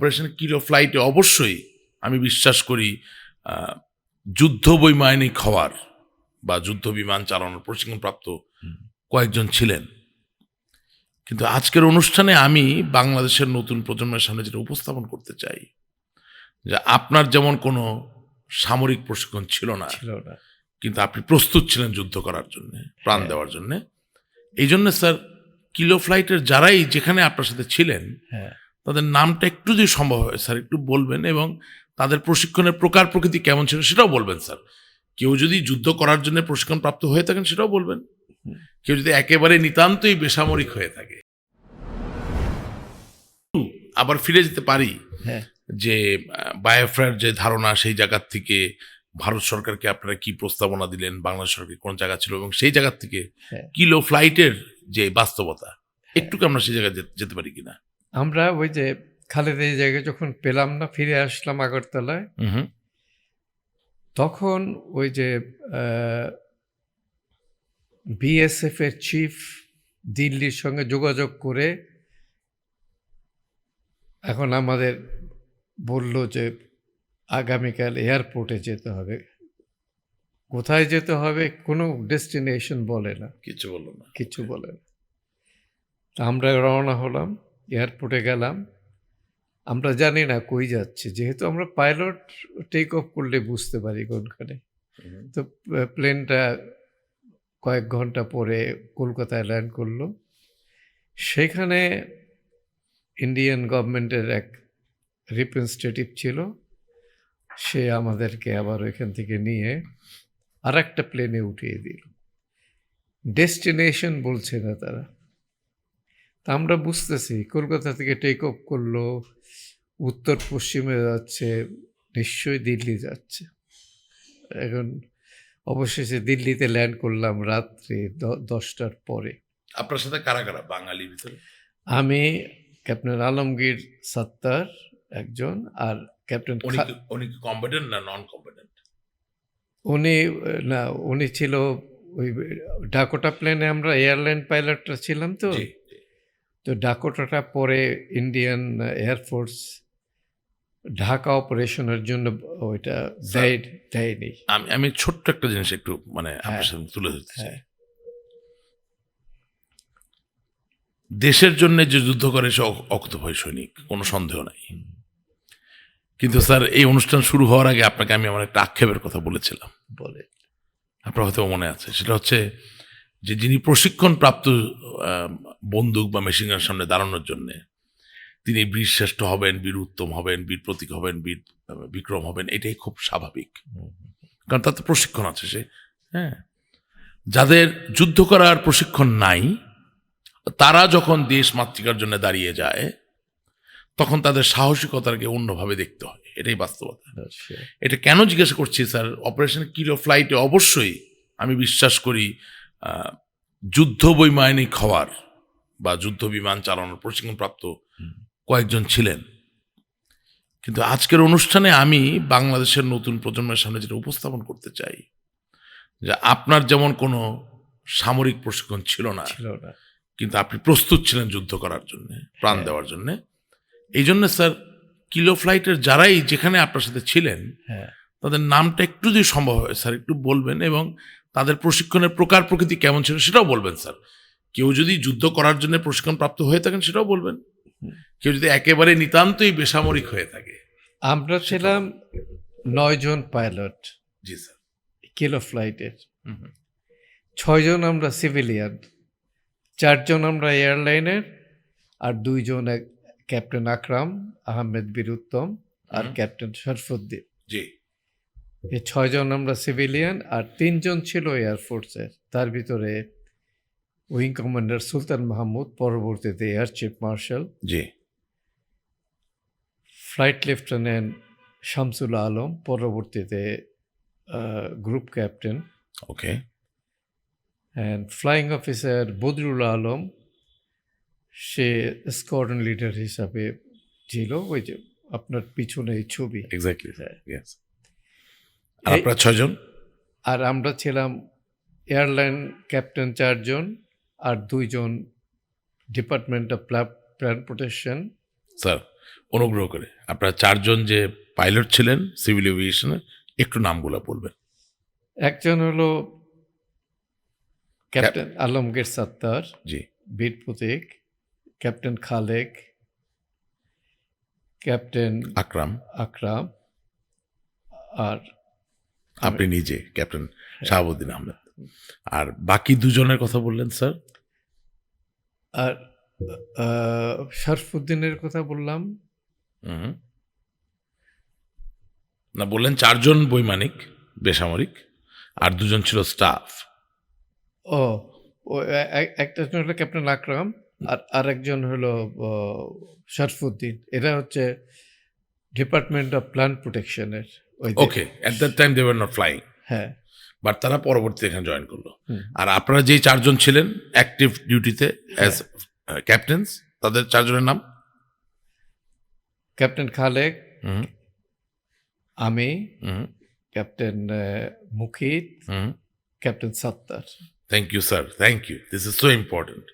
Operation kilo ফ্লাইটে অবশ্যই আমি বিশ্বাস করি যুদ্ধ বৈমানিক হওয়ার বা যুদ্ধ বিমান চালানোর প্রশিক্ষণপ্রাপ্ত কয়েকজন ছিলেন। কিন্তু আজকের অনুষ্ঠানে আমি বাংলাদেশের নতুন প্রজন্মের সামনে যেটা উপস্থাপন করতে চাই যে আপনার যেমন কোনো সামরিক প্রশিক্ষণ ছিল না কিন্তু আপনি প্রস্তুত ছিলেন যুদ্ধ করার জন্য প্রাণ হ্যাঁ। দেওয়ার জন্য। এই জন্য স্যার কিলো ফ্লাইটের যারাই যেখানে আপনার সাথে ছিলেন হ্যাঁ। তাদের নামটা একটু যদি সম্ভব হয় স্যার একটু বলবেন এবং তাদের প্রশিক্ষণের প্রকার প্রকৃতি কেমন ছিল সেটাও বলবেন স্যার। কেউ যদি যুদ্ধ করার জন্য প্রশিক্ষণ প্রাপ্ত হয়ে থাকেন সেটাও বলবেন। কেউ যদি একেবারে নিতান্তই বেসামরিক হয়ে থাকে। আবার ফিরে যেতে পারি হ্যাঁ। যে বায়োফ্রার যে ধারণা সেই জায়গার থেকে ভারত সরকারকে আপনারা কি প্রস্তাবনা দিলেন বাংলাদেশ সরকার কোন জায়গা ছিল এবং সেই জায়গার থেকে হ্যাঁ। কিলো ফ্লাইটের যে বাস্তবতা একটু কি আমরা সেই জায়গায় যেতে পারি কিনা? আমরা ওই যে খালেদা এই জায়গায় যখন পেলাম না ফিরে আসলাম আগরতলায় তখন ওই যে বিএসএফ এর চিফ দিল্লির সঙ্গে যোগাযোগ করে এখন আমাদের বলল যে আগামীকাল এয়ারপোর্টে যেতে হবে। কোথায় যেতে হবে কোনো ডেস্টিনেশন বলে না। কিছু বলো না। কিছু বলে না। আমরা রওনা হলাম। এয়ারপোর্টে গেলাম। আমরা জানি না কই যাচ্ছে যেহেতু আমরা পাইলট টেক অফ করলে বুঝতে পারি কোনখানে। তো প্লেনটা কয়েক ঘণ্টা পরে কলকাতায় ল্যান্ড করল। সেখানে ইন্ডিয়ান গভর্নমেন্টের এক রিপ্রেজেন্টেটিভ ছিল। সে আমাদেরকে আবার ওইখান থেকে নিয়ে আর একটা প্লেনে উঠিয়ে দিল। ডেস্টিনেশন বলছে না তারা। তা আমরা বুঝতেছি। কলকাতা থেকে টেক অফ করল উত্তর পশ্চিমে যাচ্ছে নিশ্চয়ই দিল্লি যাচ্ছে। এখন অবশেষে দিল্লিতে ল্যান্ড করলাম রাত্রে দশটার পরে। আপনার সাথে কারা কারা? বাঙালির ভিতরে? আমি ক্যাপ্টেন আলমগীর সত্তার একজন আর ক্যাপ্টেন উনি কম্পিটেন্ট না নন কম্পিটেন্ট উনি না উনি ছিল ওই ডাকোটা প্লেনে আমরা এয়ারলাইন পাইলটরা ছিলাম তো। তো ডাকোটাটা পরে ইন্ডিয়ান এয়ারফোর্স ঢাকা অপারেশনের জন্য ওইটা দেয় দেয়নি। আমি আমি ছোট্ট একটা জিনিস একটু মানে আপনার হ্যাঁ। তুলে ধরতে চাই। হ্যাঁ। দেশের জন্য যে যুদ্ধ করে সে অক- অকুতভয় সৈনিক কোনো সন্দেহ নাই। কিন্তু স্যার এই অনুষ্ঠান শুরু হওয়ার আগে আপনাকে আমি আমার একটা আক্ষেপের কথা বলেছিলাম। বলে আপনার হয়তো মনে আছে সেটা হচ্ছে যে যিনি প্রশিক্ষণ প্রাপ্ত বন্দুক বা মেশিনের সামনে দাঁড়ানোর জন্যে তিনি বীর শ্রেষ্ঠ হবেন বীর উত্তম হবেন বীর প্রতীক হবেন বীর বিক্রম হবেন এটাই খুব স্বাভাবিক। কারণ তাতে প্রশিক্ষণ আছে সে হ্যাঁ। যাদের যুদ্ধ করার প্রশিক্ষণ নাই তারা যখন দেশ মাতৃকার জন্য দাঁড়িয়ে যায় তখন তাদের সাহসিকতাকে অন্যভাবে দেখতে হয় এটাই বাস্তবতা। এটা কেন জিজ্ঞাসা করছি স্যার? অপারেশন কিলো ফ্লাইটে অবশ্যই আমি বিশ্বাস করি যুদ্ধ বৈমানিক হওয়ার বা যুদ্ধ বিমান চালানোর প্রশিক্ষণপ্রাপ্ত। কয়েকজন ছিলেন কিন্তু আজকের অনুষ্ঠানে আমি বাংলাদেশের নতুন প্রজন্মের সামনে যেটা উপস্থাপন করতে চাই যে আপনার যেমন কোনো সামরিক প্রশিক্ষণ ছিল না কিন্তু আপনি প্রস্তুত ছিলেন যুদ্ধ করার জন্য প্রাণ হ্যাঁ। দেওয়ার জন্য এই জন্য স্যার কিলো ফ্লাইটের যারাই যেখানে আপনার সাথে ছিলেন হ্যাঁ তাদের নামটা একটু যদি সম্ভব হয় স্যার একটু বলবেন এবং তাদের প্রশিক্ষণের প্রকার প্রকৃতি কেমন ছিল সেটাও বলবেন স্যার। কেউ যদি যুদ্ধ করার জন্য প্রশিক্ষণ প্রাপ্ত হয়ে থাকেন সেটাও বলবেন। কেউ যদি একেবারে নিতান্তই বেসামরিক হয়ে থাকে আমরা ছিলাম নয় জন পাইলট। জি স্যার। কিলো ফ্লাইটের। ছয়জন আমরা সিভিলিয়ান চারজন আমরা এয়ারলাইনের আর দুইজন ক্যাপ্টেন আকরাম আহমেদ বীর উত্তম আর। ক্যাপ্টেন শরফুদ্দিন। জি। এই ছয়জন আমরা সিভিলিয়ান আর তিনজন ছিল এয়ারফোর্সের তার ভিতরে উইং কমান্ডার সুলতান মাহমুদ পরবর্তীতে এয়ার চিফ মার্শাল জি। ফ্লাইট লেফটেন্যান্ট শামসুল আলম পরবর্তীতে group captain okay. And flying officer Badrul Alam say squadron leader হিসাবে ছিল। ওই যে আপনার পিছনে এই ছবি এক্স্যাক্টলি আর আপনার ছয়জন? আর আমরা ছিলাম এয়ারলাইন ক্যাপ্টেন চারজন আর দুইজন department of plan protection sir অনুগ্রহ করে আপনারা চারজন যে পাইলট ছিলেন সিভিল এভিয়েশনের একটু নামগুলো বলবেন। একজন হলো ক্যাপ্টেন আলমগীর সত্তার জি। Bir Protik captain Khalek captain Akram. আকরাম আর আপনি নিজে ক্যাপ্টেন শাহাবুদ্দিন আহমেদ। আর বাকি দুজনের কথা বললেন স্যার? আর শরফুদ্দিনের কথা বললাম। না বললেন চারজন বৈমানিক বেসামরিক আর দুজন ছিল স্টাফ। ও একটা জন হলো ক্যাপ্টেন আকরাম আর আরেকজন হলো শরফুদ্দিন। এরা হচ্ছে department of plan প্রোটেকশনের। Okay at that time they were not flying হ্যাঁ। বাট তারা পরবর্তীতে এখানে জয়েন করল। আর আপনারা যেই চারজন ছিলেন অ্যাক্টিভ ডিউটিতে অ্যাজ ক্যাপ্টেন্স তাদের চারজনের নাম? ক্যাপ্টেন খালেক আমি captain Mukit captain Sattar thank you sir thank you this is so important